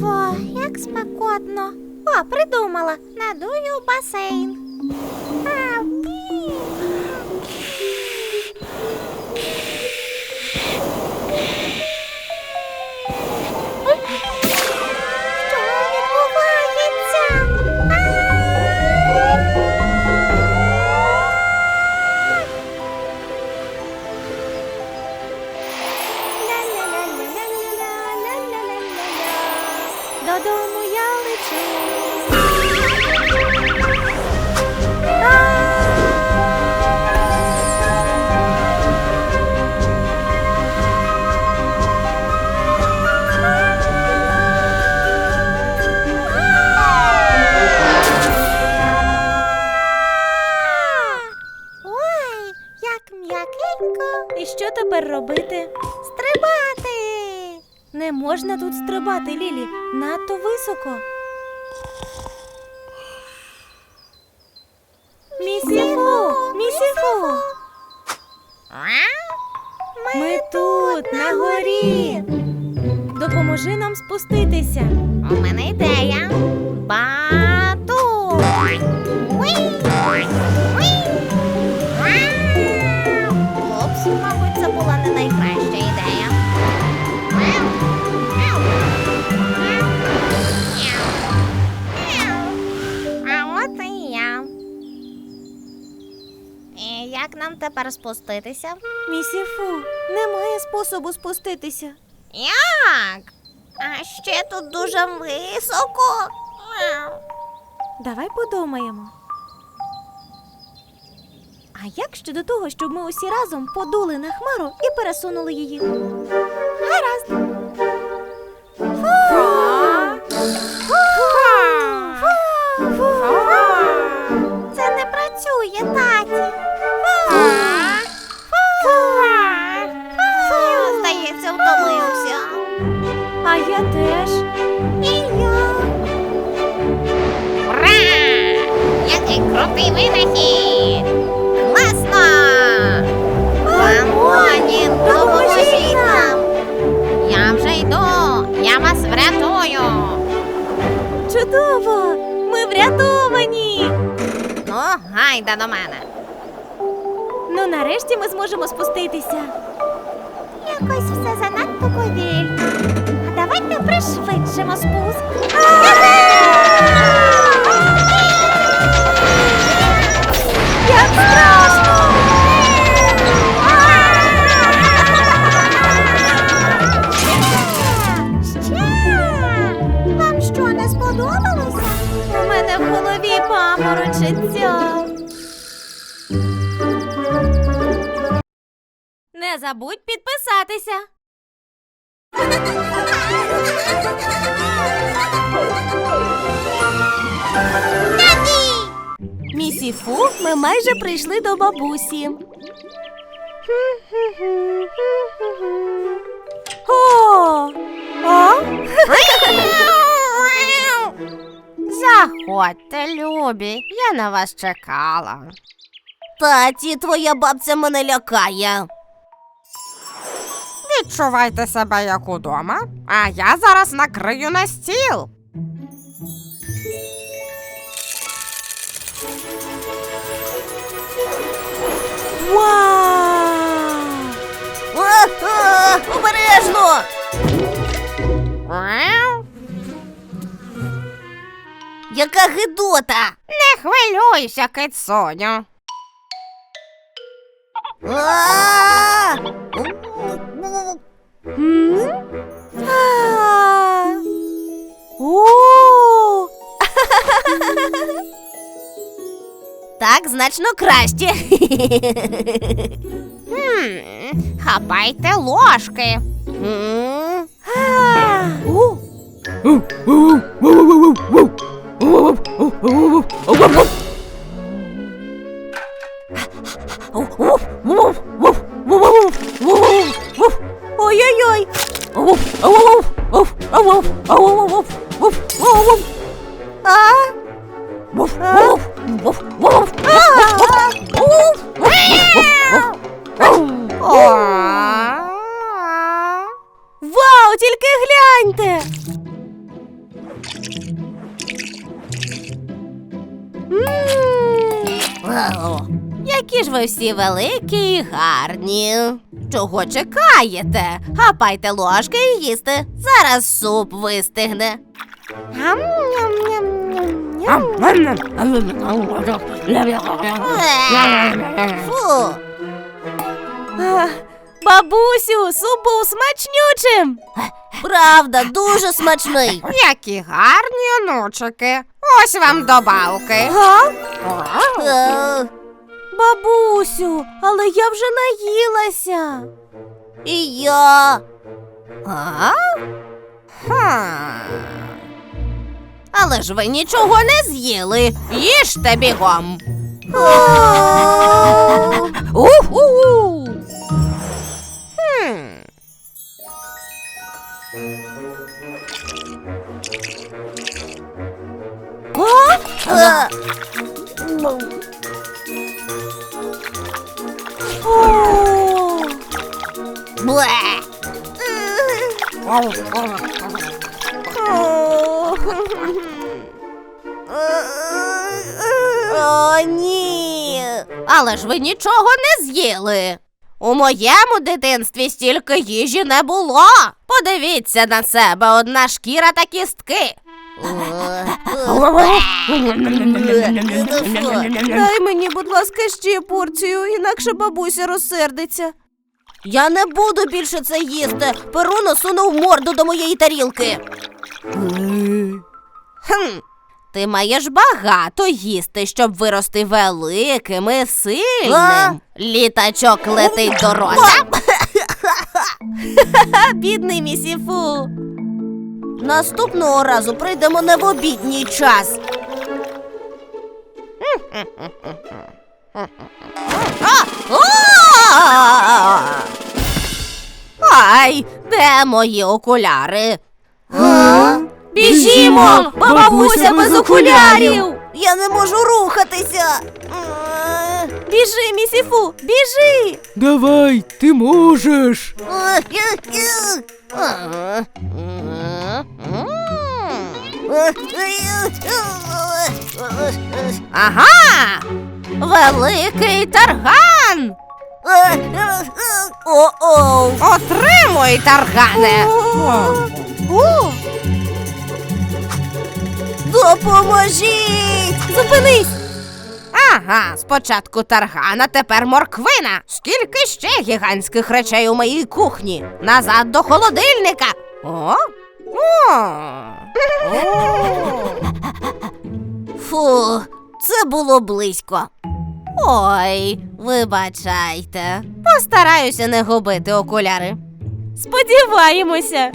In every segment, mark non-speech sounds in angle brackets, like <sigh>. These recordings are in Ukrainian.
Фу, як спекотно. О, придумала. Надую басейн. А, стрибати, Лілі. Надто високо. Місіфу! Місіфу! Ми тут, на горі. Допоможи нам спуститися. У мене ідея. Батут. Як нам тепер спуститися? Місіфу, немає способу спуститися. Як? А ще тут дуже високо. Мяу. Давай подумаємо. А як щодо того, щоб ми усі разом подули на хмару і пересунули її? Гаразд. Мене. Ну, нарешті ми зможемо спуститися. Якось все занадто повільно. А давайте пришвидшимо спуск. Як страшно! Забудь підписатися. Місіфу, ми майже прийшли до бабусі. О! А? Заходьте, любі, я на вас чекала. Таті, твоя бабця мене лякає. Відчувайте себе як удома, а я зараз накрию на стіл. Вау! Обережно! Яка гидота! Не хвилюйся, кицуню. А! Значно краще. <laughs> Хм, хапайте ложки. М, А! О! Ой-ой-ой! А? А? Погляньте. Які ж ви всі великі і гарні. Чого чекаєте? Гапайте ложки і їсти. Зараз суп вистигне. Е, фу! Бабусю, суп був смачнючим. Правда, дуже смачний. Які гарні онучики. Ось вам добавки. Га? Е, Бабусю, але я вже наїлася. І я. А? Хм. Але ж ви нічого не з'їли. Їжте бігом. Уху. О, ні. Але ж ви нічого не з'їли. У моєму дитинстві стільки їжі не було. Подивіться на себе, одна шкіра та кістки. Дай мені, будь ласка, ще порцію, інакше бабуся розсердиться. Я не буду більше це їсти. Перуно сунув морду до моєї тарілки. Хм. Ти маєш багато їсти, щоб вирости великим і сильним. Літачок летить до рота. <laughs> Бідний місіфу. Наступного разу прийдемо не в обідній час. А! <laughs> А! Ай, де мої окуляри? Біжімо, бабуся без окулярів. Я не можу рухатися. Біжи, місіфу, біжи. Давай, ти можеш. Ага! Великий тарган! О-оу! Отримуй, таргане. О, Допоможіть! зупинись. Ага, спочатку таргана, тепер морквина. Скільки ще гігантських речей у моїй кухні? Назад до холодильника! О? О. Фу, це було близько. Ой, вибачайте. Постараюся не губити окуляри. Сподіваємося.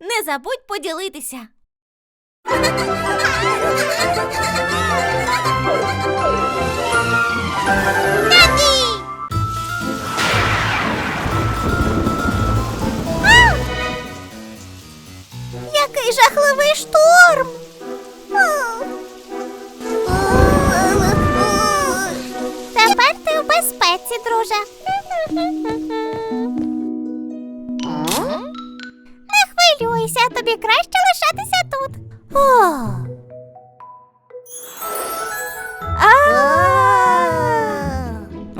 Не забудь поділитися. Який жахливий шторм. Безпеці, друже. Не хвилюйся, тобі краще лишатися тут.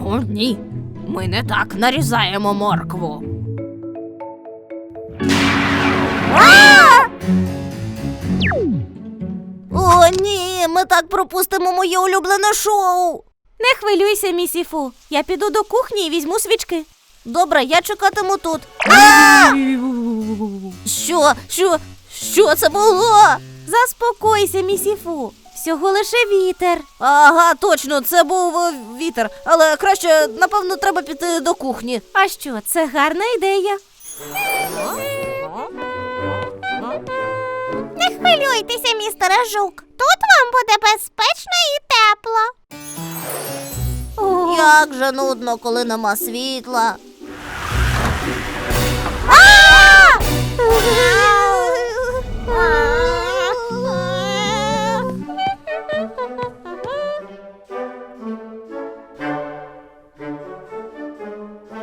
О, ні. Ми не так нарізаємо моркву. О, ні, ми так пропустимо моє улюблене шоу. Не хвилюйся, місіфу. Я піду до кухні і візьму свічки. Добре, я чекатиму тут. Що? Що? Що це було? Заспокойся, місіфу. Всього лише вітер. Ага, точно, це був е, вітер. Але краще, напевно, треба піти до кухні. А що, це гарна ідея. Не хвилюйтеся, містере Жук. Тут вам буде безпечно і тепло так же нудно, коли нема світла.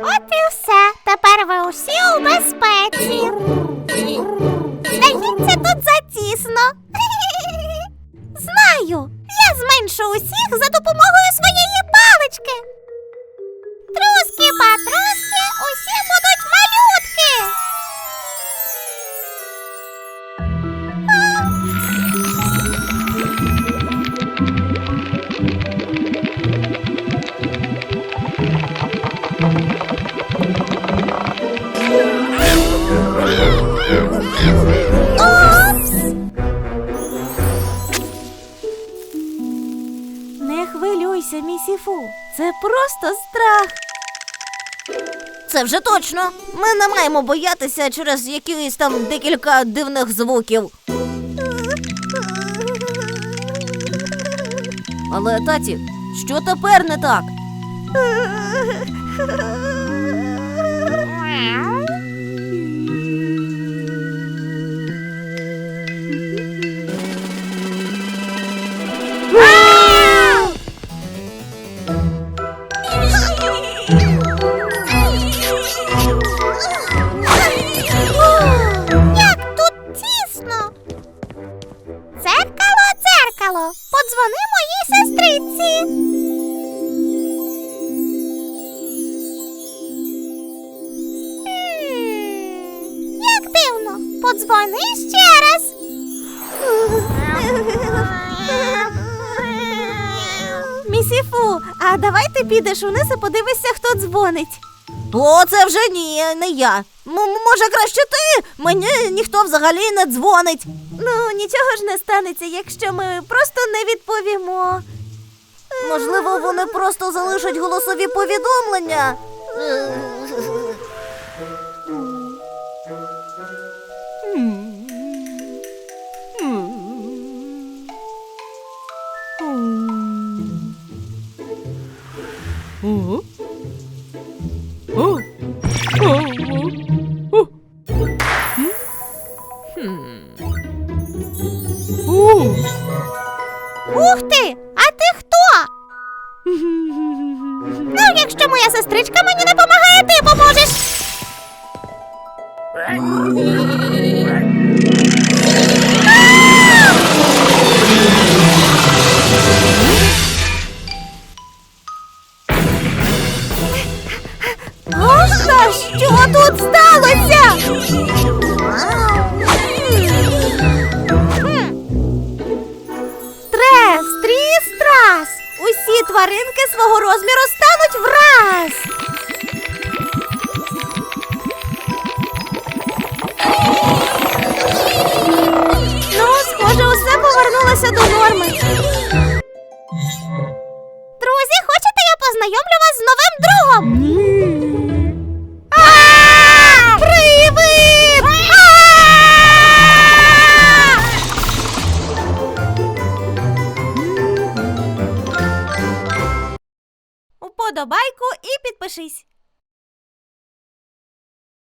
От і все. Тепер ви усі у безпеці. Здається, тут затісно. <laughs> Знаю затінь. більше усіх за допомогою своєї палички. Труски, патруски, усі будуть малютки. Не хвилюйся, місіфу. Це просто страх. Це вже точно. Ми не маємо боятися через якісь там декілька дивних звуків. Але таті, що тепер не так? Подзвони моїй сестриці. Як дивно, подзвони ще раз. Місіфу, а давай ти підеш униз і подивишся, хто дзвонить. О, це вже ні, не я. М- може, краще ти? Мені ніхто взагалі не дзвонить. Ну, нічого ж не станеться, якщо ми просто не відповімо. Можливо, вони просто залишать голосові повідомлення. О? О? О? Що тут сталося? Трес, тріс, трас. Усі тваринки свого розміру стануть враз. Ну, схоже, усе повернулося до норми.